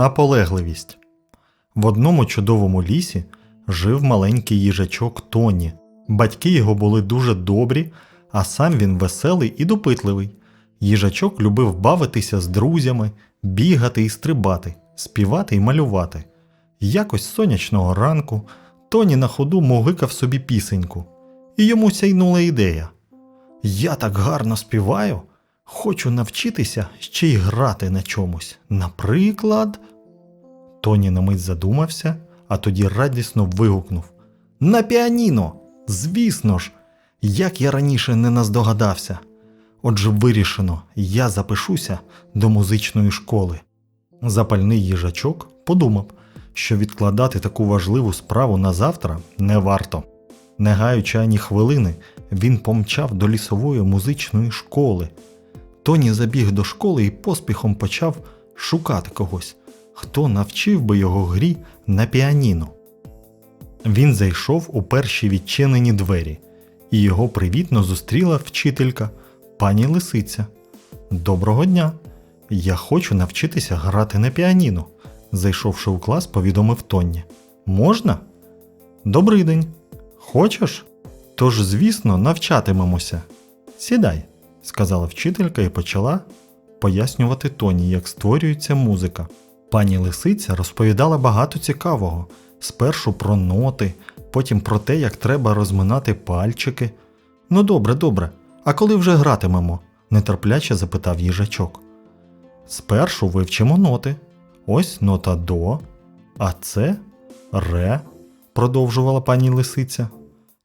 Наполегливість. В одному чудовому лісі жив маленький їжачок Тоні. Батьки його були дуже добрі, а сам він веселий і допитливий. Їжачок любив бавитися з друзями, бігати і стрибати, співати і малювати. Якось сонячного ранку Тоні на ходу могикав собі пісеньку, і йому сяйнула ідея. Я так гарно співаю, хочу навчитися ще й грати на чомусь. Наприклад. Тоні на мить задумався, а тоді радісно вигукнув: На піаніно! Звісно ж, як я раніше не наздогадався. Отже, вирішено, я запишуся до музичної школи. Запальний їжачок подумав, що відкладати таку важливу справу на завтра не варто. Не гаючи ані хвилини, він помчав до лісової музичної школи. Тоні забіг до школи і поспіхом почав шукати когось, хто навчив би його грі на піаніно. Він зайшов у перші відчинені двері, і його привітно зустріла вчителька, пані Лисиця. Доброго дня! Я хочу навчитися грати на піаніно, зайшовши у клас, повідомив Тонні. Можна? Добрий день. Хочеш? Тож, звісно, навчатимемося. Сідай, сказала вчителька і почала пояснювати Тоні, як створюється музика. Пані Лисиця розповідала багато цікавого: спершу про ноти, потім про те, як треба розминати пальчики. Ну добре, добре, а коли вже гратимемо? нетерпляче запитав їжачок. Спершу вивчимо ноти. Ось нота до, а це ре, продовжувала пані лисиця.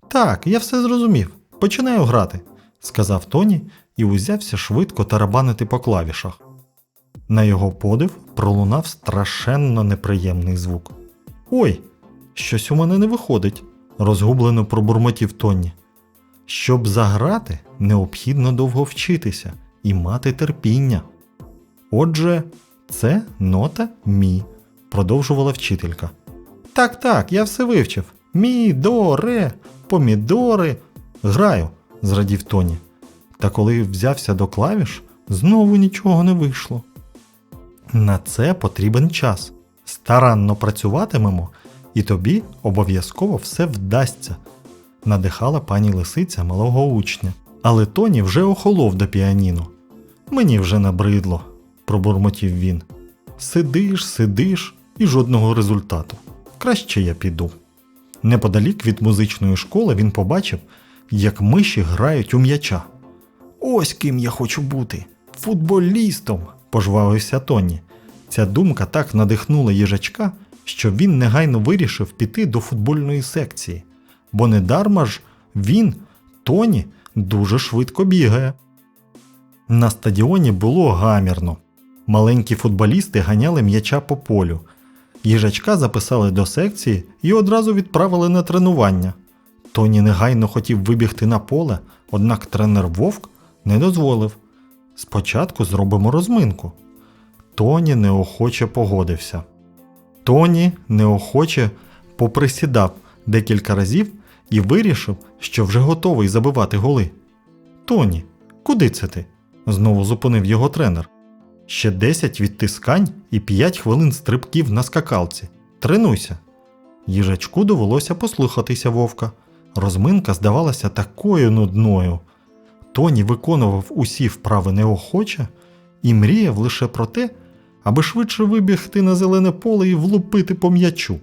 Так, я все зрозумів. Починаю грати, сказав Тоні і узявся швидко тарабанити по клавішах. На його подив пролунав страшенно неприємний звук. Ой, щось у мене не виходить, розгублено пробурмотів Тоні. Щоб заграти, необхідно довго вчитися і мати терпіння. Отже, це нота мі, продовжувала вчителька. Так, так, я все вивчив. Мі, до, ре, помідори. Граю, зрадів Тоні. Та коли взявся до клавіш, знову нічого не вийшло. На це потрібен час. Старанно працюватимемо, і тобі обов'язково все вдасться, надихала пані лисиця малого учня. Але Тоні вже охолов до піаніно. Мені вже набридло, пробурмотів він. Сидиш, сидиш і жодного результату. Краще я піду. Неподалік від музичної школи він побачив, як миші грають у м'яча. Ось ким я хочу бути футболістом, пожвавився Тоні. Ця думка так надихнула їжачка, що він негайно вирішив піти до футбольної секції, бо недарма ж він, Тоні, дуже швидко бігає. На стадіоні було гамірно. Маленькі футболісти ганяли м'яча по полю. Їжачка записали до секції і одразу відправили на тренування. Тоні негайно хотів вибігти на поле, однак тренер Вовк не дозволив. Спочатку зробимо розминку. Тоні неохоче погодився. Тоні неохоче поприсідав декілька разів і вирішив, що вже готовий забивати голи. Тоні, куди це ти? знову зупинив його тренер. Ще 10 відтискань і 5 хвилин стрибків на скакалці. Тренуйся. Їжачку довелося послухатися вовка. Розминка здавалася такою нудною. Тоні виконував усі вправи неохоче і мріяв лише про те, аби швидше вибігти на зелене поле і влупити по м'ячу.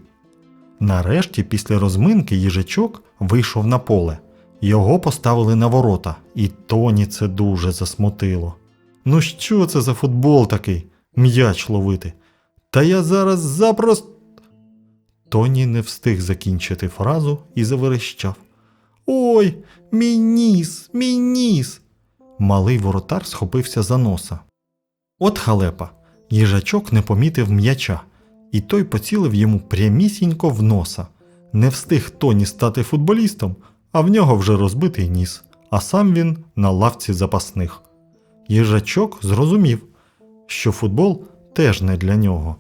Нарешті, після розминки, їжачок вийшов на поле. Його поставили на ворота, і Тоні це дуже засмутило. Ну що це за футбол такий? М'яч ловити. Та я зараз запросто. Тоні не встиг закінчити фразу і заверещав. Ой, мій ніс, мій ніс. Малий воротар схопився за носа. От халепа, їжачок не помітив м'яча, і той поцілив йому прямісінько в носа. Не встиг Тоні стати футболістом, а в нього вже розбитий ніс, а сам він на лавці запасних. Їжачок зрозумів, що футбол теж не для нього.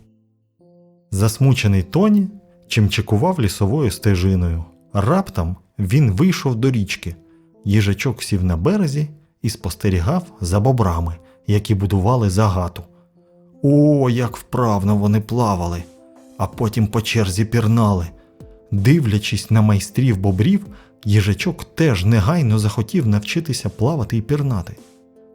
Засмучений Тоні чимчикував лісовою стежиною. Раптом він вийшов до річки. Їжачок сів на березі і спостерігав за бобрами, які будували загату. О, як вправно вони плавали, а потім по черзі пірнали. Дивлячись на майстрів бобрів, їжачок теж негайно захотів навчитися плавати і пірнати.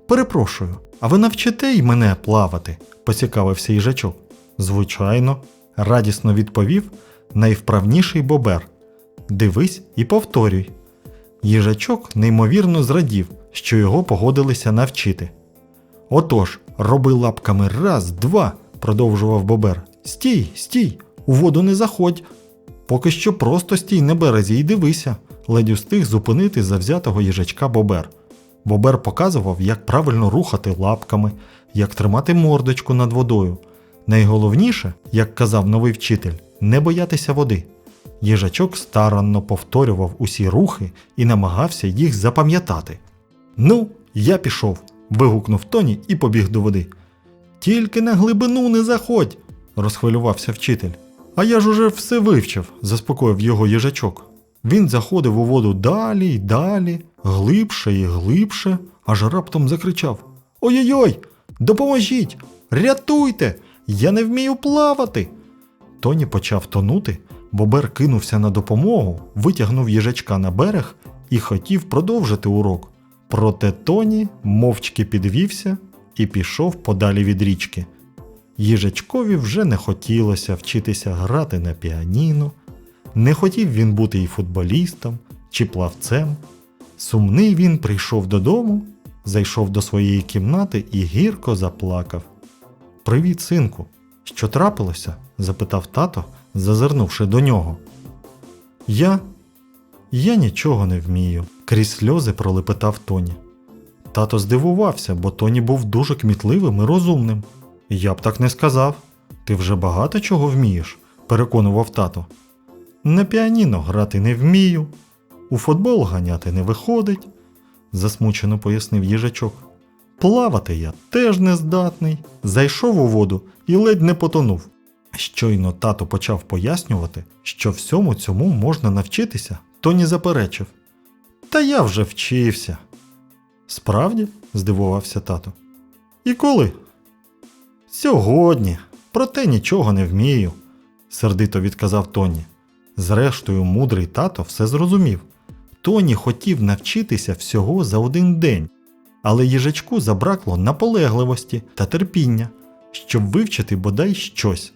Перепрошую, а ви навчите й мене плавати? поцікавився їжачок. Звичайно, радісно відповів найвправніший бобер. Дивись і повторюй. Їжачок неймовірно зрадів, що його погодилися навчити. Отож, роби лапками раз, два, продовжував бобер. Стій, стій, у воду не заходь. Поки що просто стій на березі і дивися, ледь устиг зупинити завзятого їжачка бобер. Бобер показував, як правильно рухати лапками, як тримати мордочку над водою. Найголовніше, як казав новий вчитель, не боятися води. Їжачок старанно повторював усі рухи і намагався їх запам'ятати. Ну, я пішов, вигукнув Тоні і побіг до води. Тільки на глибину не заходь, розхвилювався вчитель. А я ж уже все вивчив, заспокоїв його їжачок. Він заходив у воду далі й далі, глибше і глибше, аж раптом закричав: Ой-ой-ой, допоможіть! Рятуйте! Я не вмію плавати. Тоні почав тонути, бобер кинувся на допомогу, витягнув їжачка на берег і хотів продовжити урок. Проте Тоні мовчки підвівся і пішов подалі від річки. Їжачкові вже не хотілося вчитися грати на піаніно, не хотів він бути і футболістом, чи плавцем. Сумний він прийшов додому, зайшов до своєї кімнати і гірко заплакав. Привіт, синку, що трапилося? запитав тато, зазирнувши до нього. Я. Я нічого не вмію, крізь сльози пролепетав Тоні. Тато здивувався, бо Тоні був дуже кмітливим і розумним. Я б так не сказав. Ти вже багато чого вмієш, переконував тато. На піаніно грати не вмію, у футбол ганяти не виходить, засмучено пояснив їжачок. Плавати я теж не здатний. Зайшов у воду і ледь не потонув. Щойно тато почав пояснювати, що всьому цьому можна навчитися, Тоні заперечив. Та я вже вчився. Справді? здивувався тато. І коли? Сьогодні, проте нічого не вмію, сердито відказав Тоні. Зрештою, мудрий тато все зрозумів. Тоні хотів навчитися всього за один день, але їжачку забракло наполегливості та терпіння, щоб вивчити бодай щось.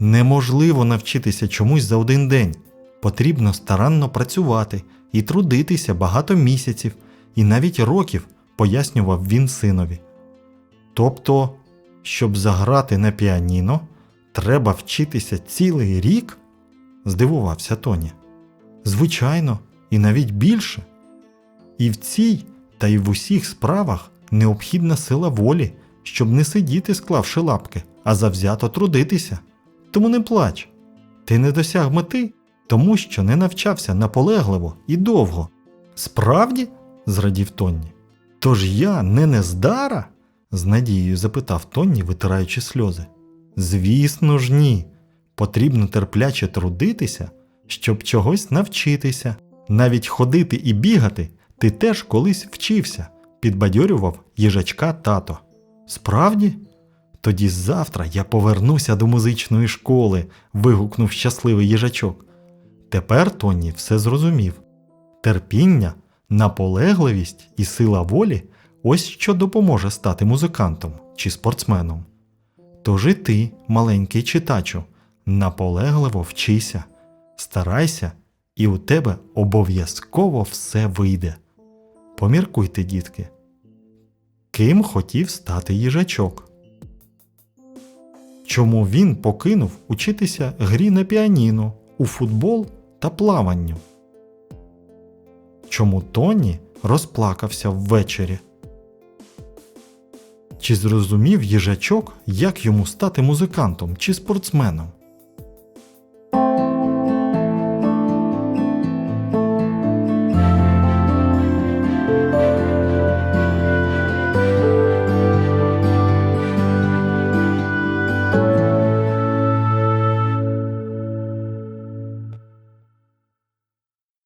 Неможливо навчитися чомусь за один день. Потрібно старанно працювати і трудитися багато місяців і навіть років, пояснював він синові. Тобто, щоб заграти на піаніно, треба вчитися цілий рік? здивувався Тоні. Звичайно, і навіть більше. І в цій та й в усіх справах необхідна сила волі, щоб не сидіти, склавши лапки, а завзято трудитися. Тому не плач. Ти не досяг мети, тому що не навчався наполегливо і довго. Справді? зрадів Тонні. Тож я не нездара? з надією запитав Тонні, витираючи сльози. Звісно ж, ні. Потрібно терпляче трудитися, щоб чогось навчитися. Навіть ходити і бігати ти теж колись вчився, підбадьорював їжачка тато. Справді? Тоді завтра я повернуся до музичної школи, вигукнув щасливий їжачок. Тепер Тоні все зрозумів. Терпіння, наполегливість і сила волі ось що допоможе стати музикантом чи спортсменом. Тож і ти, маленький читачу, наполегливо вчися, старайся, і у тебе обов'язково все вийде. Поміркуйте, дітки. Ким хотів стати їжачок? Чому він покинув учитися грі на піаніно, у футбол та плаванню? Чому Тоні розплакався ввечері? Чи зрозумів їжачок, як йому стати музикантом чи спортсменом?